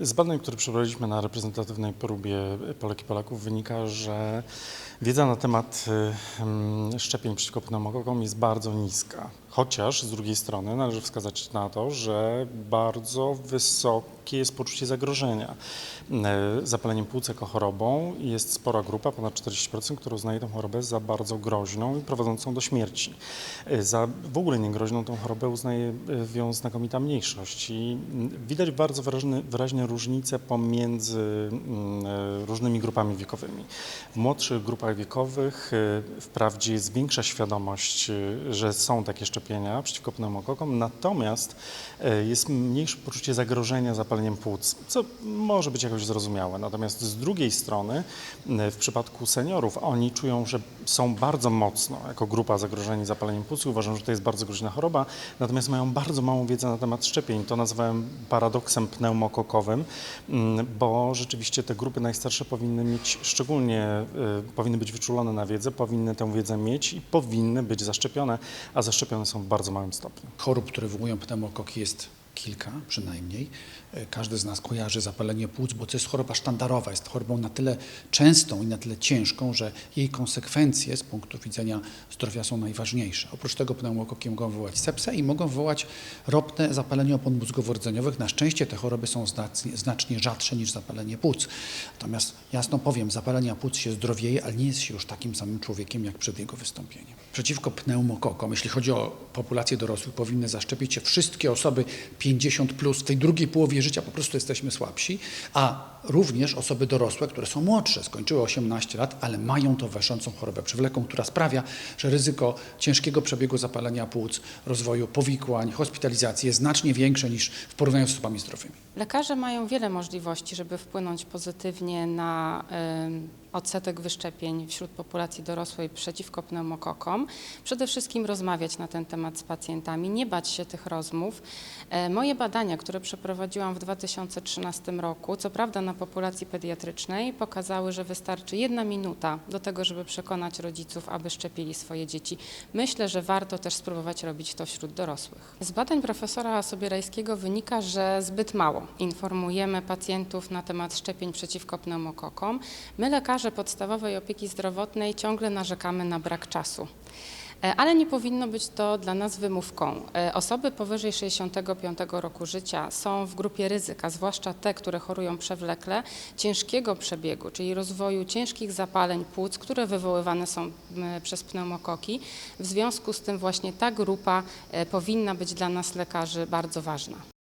Z badań, które przeprowadziliśmy na reprezentatywnej próbie Polek i Polaków wynika, że wiedza na temat y, mm, szczepień przeciwko pneumokokom jest bardzo niska. Chociaż z drugiej strony należy wskazać na to, że bardzo wysokie jest poczucie zagrożenia y, zapaleniem płuc jako chorobą. Jest spora grupa, ponad 40%, która uznaje tę chorobę za bardzo groźną i prowadzącą do śmierci. Y, Za w ogóle niegroźną tę chorobę uznaje ją znakomita mniejszość i mm, widać bardzo wyraźne, wyraźne różnice pomiędzy mm, e, różnymi grupami wiekowymi. W młodszych grupach wiekowych wprawdzie jest większa świadomość, że są takie szczepienia przeciwko pneumokokom, natomiast e, jest mniejsze poczucie zagrożenia zapaleniem płuc, co może być jakoś zrozumiałe. Natomiast z drugiej strony w przypadku seniorów oni czują, że są bardzo mocno jako grupa zagrożeni zapaleniem płuc i uważają, że to jest bardzo groźna choroba, natomiast mają bardzo małą wiedzę na temat szczepień. To nazywałem paradoksem pneumokokowym, bo rzeczywiście te grupy najstarsze powinny mieć szczególnie, y, powinny być wyczulone na wiedzę, powinny tę wiedzę mieć i powinny być zaszczepione, a zaszczepione są w bardzo małym stopniu. Chorób, które wywołują pneumokoki jest kilka przynajmniej. E, Każdy z nas kojarzy zapalenie płuc, bo to jest choroba sztandarowa. Jest chorobą na tyle częstą i na tyle ciężką, że jej konsekwencje z punktu widzenia zdrowia są najważniejsze. Oprócz tego pneumokoki mogą wywołać sepsę i mogą wywołać ropne zapalenie opon mózgowo-rdzeniowych. Na szczęście te choroby są znacznie, znacznie rzadsze niż zapalenie płuc. Natomiast jasno powiem, zapalenia płuc się zdrowieje, ale nie jest się już takim samym człowiekiem jak przed jego wystąpieniem. Przeciwko pneumokokom, jeśli chodzi o populację dorosłych, powinny zaszczepić się wszystkie osoby 50 plus. W tej drugiej połowie życia po prostu jesteśmy słabsi, a również osoby dorosłe, które są młodsze, skończyły 18 lat, ale mają towarzyszącą chorobę przewlekłą, która sprawia, że ryzyko ciężkiego przebiegu zapalenia płuc, rozwoju powikłań, hospitalizacji jest znacznie większe niż w porównaniu z osobami zdrowymi. Lekarze mają wiele możliwości, żeby wpłynąć pozytywnie na odsetek wyszczepień wśród populacji dorosłej przeciwko pneumokokom. Przede wszystkim rozmawiać na ten temat z pacjentami, nie bać się tych rozmów. E, Moje badania, które przeprowadziłam w 2013 roku, co prawda na populacji pediatrycznej, pokazały, że wystarczy jedna minuta do tego, żeby przekonać rodziców, aby szczepili swoje dzieci. Myślę, że warto też spróbować robić to wśród dorosłych. Z badań profesora Sobierajskiego wynika, że zbyt mało informujemy pacjentów na temat szczepień przeciwko pneumokokom. My, lekarze podstawowej opieki zdrowotnej, ciągle narzekamy na brak czasu. E, Ale nie powinno być to dla nas wymówką. E, Osoby powyżej 65 roku życia są w grupie ryzyka, zwłaszcza te, które chorują przewlekle, ciężkiego przebiegu, czyli rozwoju ciężkich zapaleń płuc, które wywoływane są przez pneumokoki. W związku z tym właśnie ta grupa e, powinna być dla nas lekarzy bardzo ważna.